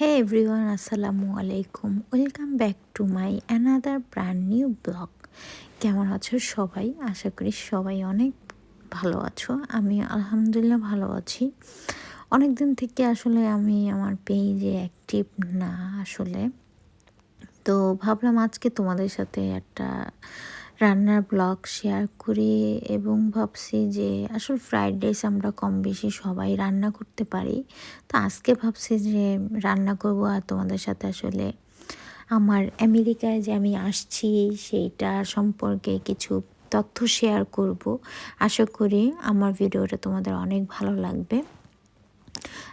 হে everyone আসসালামু আলাইকুম welcome back to my another brand new vlog কেমন আছো সবাই? আশা করি সবাই অনেক ভালো আছো। আমি আলহামদুলিল্লাহ ভালো আছি। অনেক দিন থেকে আসলে আমি আমার পেজে অ্যাক্টিভ না আসলে। তো ভাবলাম আজকে তোমাদের সাথে একটা রান্নার ব্লগ শেয়ার করি এবং ভাবছি যে আসলে ফ্রাইড রাইস আমরা কম বেশি সবাই রান্না করতে পারি। তো আজকে ভাবছি যে রান্না করব আর তোমাদের সাথে আসলে আমার আমেরিকায় যে আমি আসছি সেইটা সম্পর্কে কিছু তথ্য শেয়ার করব। আশা করি আমার ভিডিওটা তোমাদের অনেক ভালো লাগবে।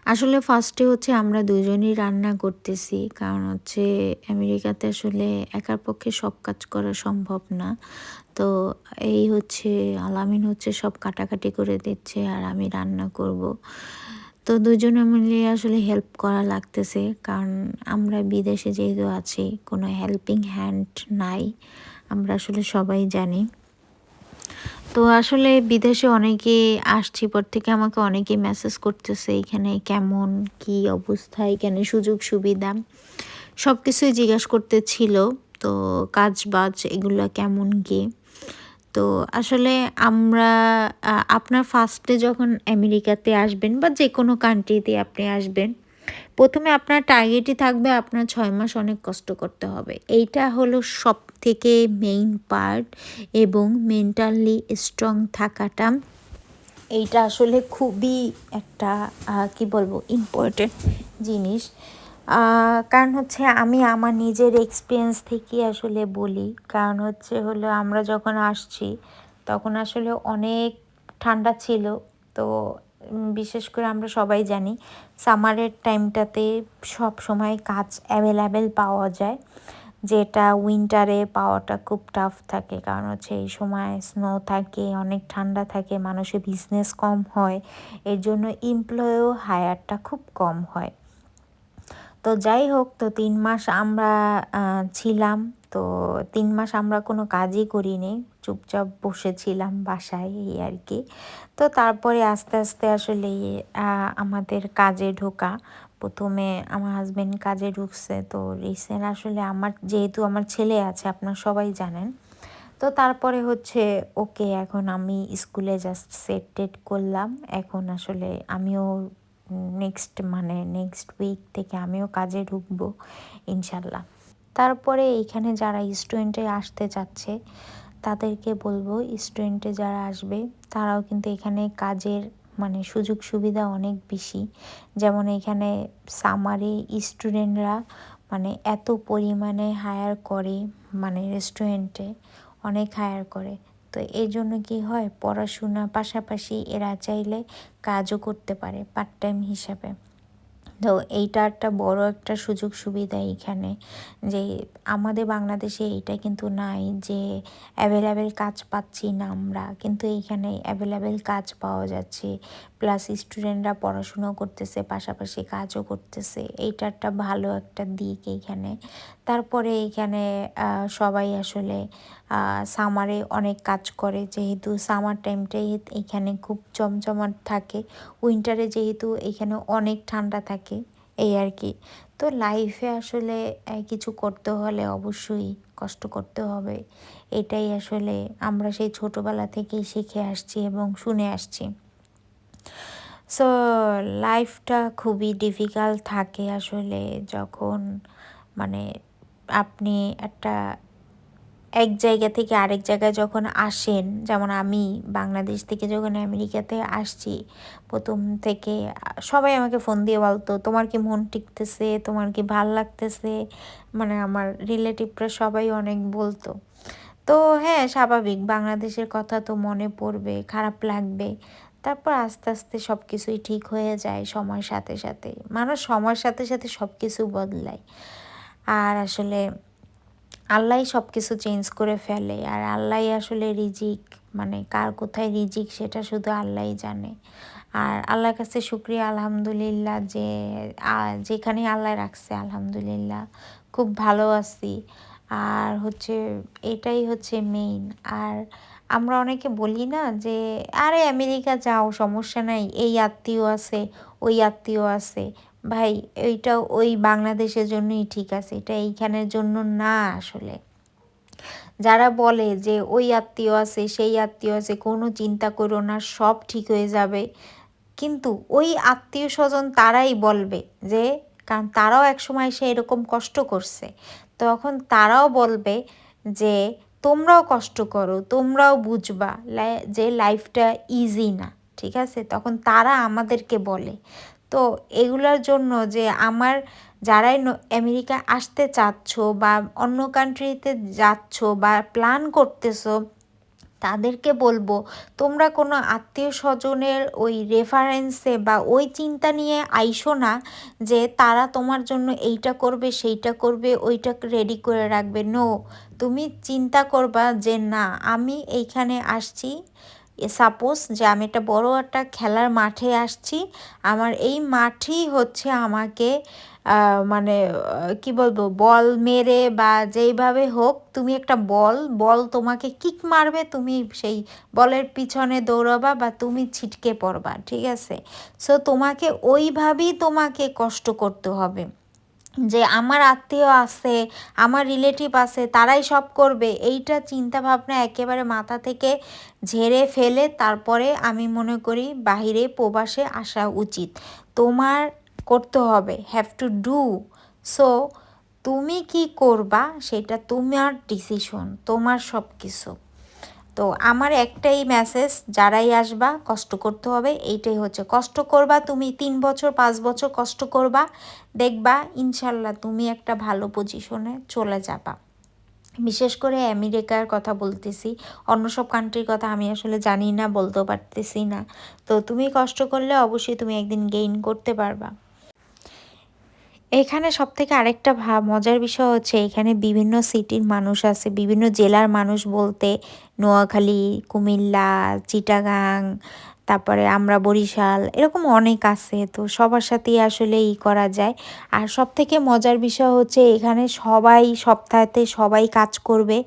আসলে ফার্স্টে হচ্ছে আমরা দুজনই রান্না করতেছি। কারণ হচ্ছে আমেরিকাতে আসলে একার পক্ষে সব কাজ করা সম্ভব না। তো এই হচ্ছে, আলামিন হচ্ছে সব কাটাকাটি করে দিচ্ছে আর আমি রান্না করব। তো দুজনে মিলে আসলে হেল্প করা লাগতেছে। কারণ আমরা বিদেশে যেহেতু আছি, কোনো হেল্পিং হ্যান্ড নাই। আমরা আসলে সবাই জানি। তো আসলে বিদেশে অনেকে আসছি পর থেকে আমাকে অনেকে মেসেজ করতেছে, এখানে কেমন, কি অবস্থা, এখানে সুযোগ, সুবিধা। সব কিছুই জিজ্ঞাসা করতে ছিল তো কাজ বাজ এগুলো কেমন কি? তো আসলে আমরা আপনার ফার্স্টে যখন আমেরিকাতে আসবেন বা যে কোনো কান্ট্রিতে আপনি আসবেন প্রথমে আপনার টার্গেটই থাকবে আপনার ছয় মাস অনেক কষ্ট করতে হবে। এইটা হলো সব থেকে মেইন পার্ট এবং মেন্টালি স্ট্রং থাকাটা। এইটা আসলে খুবই একটা কি বলব ইম্পর্টেন্ট জিনিস। কারণ হচ্ছে আমি আমার নিজের এক্সপিরিয়েন্স থেকে আসলে বলি। কারণ হচ্ছে হলো আমরা যখন আসছি, তখন আসলে অনেক ঠান্ডা ছিল। তো বিশেষ করে আমরা সবাই জানি, সামারের টাইমটাতে সব সময় কাজ অ্যাভেলেবেল পাওয়া যায়, যেটা উইন্টারে পাওয়াটা খুব টাফ থাকে। কারণ হচ্ছে এই সময় স্নো থাকে, অনেক ঠান্ডা থাকে, মানুষের বিজনেস কম হয়, এর জন্য এমপ্লয়েও হায়ারটা খুব কম হয়। তো যাই হোক, তো তিন মাস আমরা ছিলাম, তো তিন মাস আমরা কোনো কাজই করিনি। চুপচাপ বসেছিলাম বাসায় এই আর কি। তো তারপরে আস্তে আস্তে আসলে আমাদের কাজে ঢোকা। প্রথমে আমার হাজব্যান্ড কাজে ঢুকছে, তো রিসেন্ট আসলে আমার, যেহেতু আমার ছেলে আছে, আপনার সবাই জানেন। তো তারপরে হচ্ছে, ওকে এখন আমি স্কুলে জাস্ট সেট টেট করলাম। এখন আসলে আমিও নেক্সট মানে নেক্সট উইক থেকে আমিও কাজে ঢুকবো, ইনশাল্লাহ। তারপরে এখানে যারা স্টুডেন্টে আসতে চাচ্ছে তাদেরকে বলব স্টুডেন্টে যারা আসবে, তারাও কিন্তু এখানে কাজের মানে সুযোগ সুবিধা অনেক বেশি। যেমন এখানে সামারে স্টুডেন্টরা মানে এত পরিমাণে হায়ার করে মানে রেস্টুরেন্টে অনেক হায়ার করে। তো এই জন্য কি হয় পড়াশোনা পাশাপাশি এরা চাইলে কাজও করতে পারে পার্ট টাইম হিসাবে। তো এইটা একটা বড় একটা সুযোগ সুবিধা এইখানে যে আমাদের বাংলাদেশে এইটা কিন্তু নাই যে অ্যাভেলেবেল কাজ পাচ্ছি না আমরা। কিন্তু এইখানে অ্যাভেলেবেল কাজ পাওয়া যাচ্ছে। প্লাস স্টুডেন্টরা পড়াশুনো করতেছে, পাশাপাশি কাজও করতেছে। এইটা একটা ভালো একটা দিক এইখানে। তারপরে এইখানে সবাই আসলে সামারে অনেক কাজ করে। যেহেতু সামার টাইমটাই এখানে খুব জমজমাট থাকে। উইন্টারে যেহেতু এখানে অনেক ঠান্ডা থাকে, এই আর কি। তো লাইফে আসলে কিছু করতে হলে অবশ্যই কষ্ট করতে হবে। এটাই আসলে আমরা সেই ছোটোবেলা থেকেই শিখে আসছি এবং শুনে আসছি। সো লাইফটা খুবই ডিফিকাল্ট থাকে আসলে যখন মানে আপনি একটা এক জায়গা থেকে আরেক জায়গায় যখন আসেন, যেমন আমি বাংলাদেশ থেকে যখন আমেরিকাতে আসছি, প্রথম থেকে সবাই আমাকে ফোন দিয়ে বলতো, তোমার কি মন টিকতেছে? তোমার কি ভালো লাগতেছে? মানে আমার রিলেটিভরা সবাই অনেক বলতো। তো হ্যাঁ স্বাভাবিক, বাংলাদেশের কথা তো মনে পড়বে, খারাপ লাগবে। তারপর আস্তে আস্তে সব কিছুই ঠিক হয়ে যায় সময়ের সাথে সাথে। মানুষ সময়ের সাথে সাথে সব কিছু বদলায়। আর আসলে আল্লাহ সব কিছু চেঞ্জ করে ফেলে। আর আল্লাহ আসলে রিজিক মানে কার কোথায় রিজিক সেটা শুধু আল্লাহ জানে। আর আল্লাহর কাছে শুক্রিয়া, আলহামদুলিল্লাহ যে যেখানে আল্লাহ রাখছে, আলহামদুলিল্লাহ। খুব ভালো আছি। আর হচ্ছে, এটাই হচ্ছে মেইন আর আমরা অনেকে বলি না যে, আরে আমেরিকা যাও, সমস্যা নাই, এই আত্মীয় আছে, ওই আত্মীয় আছে। ভাই, এইটা ওই বাংলাদেশের জন্যই ঠিক আছে, এটা এইখানের জন্য না আসলে। যারা বলে যে, ওই আত্মীয় আছে, সেই আত্মীয় আছে, কোনো চিন্তা করো না, সব ঠিক হয়ে যাবে। কিন্তু ওই আত্মীয় স্বজন তারাই বলবে যে, কারণ তারাও একসময় সে এরকম কষ্ট করছে। তখন তারাও বলবে যে তোমরাও কষ্ট করো, তোমরাও বুঝবা যে লাইফটা ইজি না, ঠিক আছে? তখন তারা আমাদেরকে বলে। তো এগুলার জন্য যে আমার যারাই আমেরিকা আসতে চাচ্ছ বা অন্য কান্ট্রিতে যাচ্ছ বা প্ল্যান করতেছো তাদেরকে বলব, তোমরা কোনো আত্মীয় স্বজনের ওই রেফারেন্সে বা ওই চিন্তা নিয়ে আইসো না যে তারা তোমার জন্য এইটা করবে, সেইটা করবে, ওইটা রেডি করে রাখবে। নো তুমি চিন্তা করবা যে না, আমি এইখানে আসছি সাপোজ যে আমি একটা বড় একটা খেলার মাঠে আসছি, আমার এই মাঠই হচ্ছে আমাকে মানে কি বলব, বল মেরে বা যেইভাবে হোক, তুমি একটা বল বল তোমাকে কিক মারবে, তুমি সেই বলের পিছনে দৌড়াবা বা তুমি ছিটকে পড়বা, ঠিক আছে? সো তোমাকে ওইভাবেই তোমাকে কষ্ট করতে হবে। যে আমার আত্মীয় আছে, আমার রিলেটিভ আছে, তারাই সব করবে, এইটা চিন্তা ভাবনা একেবারে মাথা থেকে ঝেড়ে ফেলে তারপরে আমি মনে করি বাহিরে প্রবাসে আসা উচিত। তোমার করতে হবে হ্যাভ টু ডু সো তুমি কি করবা সেটা তোমার ডিসিশন তোমার সব কিছু তো আমার একটাই মেসেজ যারাই আসবা, কষ্ট করতে হবে, এইটাই হচ্ছে। কষ্ট করবা তুমি, তিন বছর, পাঁচ বছর কষ্ট করবা, দেখবা ইনশাল্লাহ তুমি একটা ভালো পজিশনে চলে যাবা। বিশেষ করে আমেরিকার কথা বলতেছি, অন্য সব কান্ট্রির কথা আমি আসলে জানি না, বলতেও পারতেছি না। তো তুমি কষ্ট করলে অবশ্যই তুমি একদিন গেইন করতে পারবা। এখানে সব থেকে আরেকটা ভা, মজার বিষয় হচ্ছে এখানে বিভিন্ন সিটির মানুষ আছে, বিভিন্ন জেলার মানুষ বলতে নোয়াখালী, কুমিল্লা, চিটাগাং, তারপরে আমরা বরিশাল, এরকম অনেক আছে। তো সবার সাথেই আসলে ই করা যায়। আর সব থেকে মজার বিষয় হচ্ছে এখানে সবাই সপ্তাহেতে সবাই কাজ করবে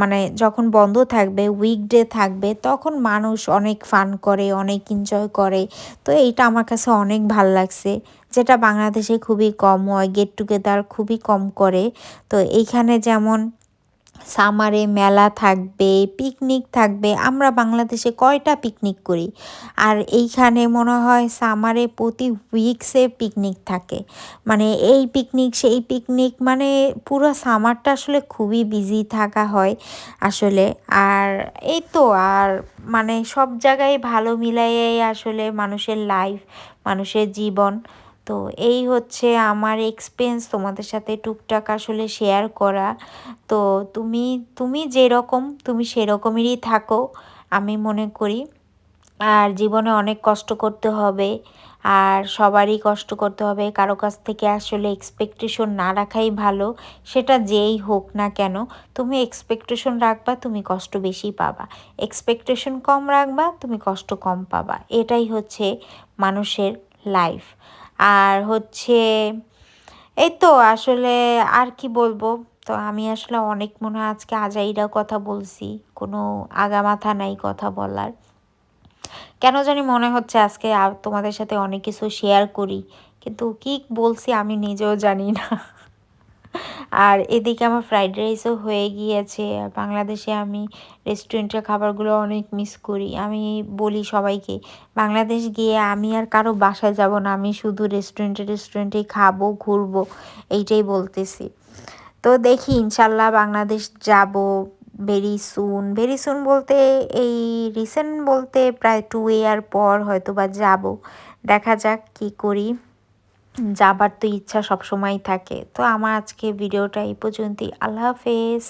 মানে যখন বন্ধ থাকবে উইকডে থাকবে, তখন মানুষ অনেক ফান করে, অনেক এনজয় করে। তো এইটা আমার কাছে অনেক ভালো লাগছে। যেটা বাংলাদেশে খুবই কম হয় গেট টুগেদার খুবই কম করে। তো এইখানে যেমন সামারে মেলা থাকবে পিকনিক থাকবে, আমরা বাংলাদেশে কয়টা পিকনিক করি? আর এইখানে মনে হয় সামারে প্রতি উইকসে পিকনিক থাকে। মানে এই পিকনিক সেই পিকনিক মানে পুরো সামারটা আসলে খুবই বিজি থাকা হয় আসলে। আর এই তো, আর মানে সব জায়গায় ভালো মিলাইয়াই আসলে মানুষের লাইফ মানুষের জীবন। তো এই হচ্ছে আমার এক্সপিরিয়েন্স তোমাদের সাথে টুকটাক আসলে শেয়ার করা। তো তুমি তুমি যেরকম, তুমি সেরকমেরই থাকো, আমি মনে করি। আর জীবনে অনেক কষ্ট করতে হবে, আর সবারই কষ্ট করতে হবে। কারও কাছ থেকে আসলে এক্সপেকটেশন না রাখাই ভালো, সেটা যেই হোক না কেন। তুমি এক্সপেকটেশন রাখবা, তুমি কষ্ট বেশি পাবা। এক্সপেকটেশন কম রাখবা, তুমি কষ্ট কম পাবা। এটাই হচ্ছে মানুষের লাইফ আর হচ্ছে, এই তো আসলে আর কি বলব? তো আমি আসলে অনেক মনে হয় আজকে আজাইরা কথা বলছি, কোনো আগামাথা নাই কথা বলার। কেন জানি মনে হচ্ছে আজকে তোমাদের সাথে অনেক কিছু শেয়ার করি, কিন্তু কি বলছি আমি নিজেও জানি না। আর এদিকে আমার ফ্রাইড রাইসও হয়ে গিয়েছে। আর বাংলাদেশে আমি রেস্টুরেন্টের খাবারগুলো অনেক মিস করি। আমি বলি সবাইকে, বাংলাদেশ গিয়ে আমি আর কারও বাসায় যাব না। আমি শুধু রেস্টুরেন্টে রেস্টুরেন্টেই খাব, ঘুরবো, এইটাই বলতেছি। তো দেখি ইনশাল্লাহ বাংলাদেশ যাব ভেরি সুন ভেরি সুন বলতে এই রিসেন্ট বলতে প্রায় টু ইয়ার পর হয়তো বা যাব। দেখা যাক কি করি। যাবার তো ইচ্ছা সবসময় থাকে। তো আমার আজকে ভিডিওটা এই পর্যন্তই। আল্লাহ হাফেজ।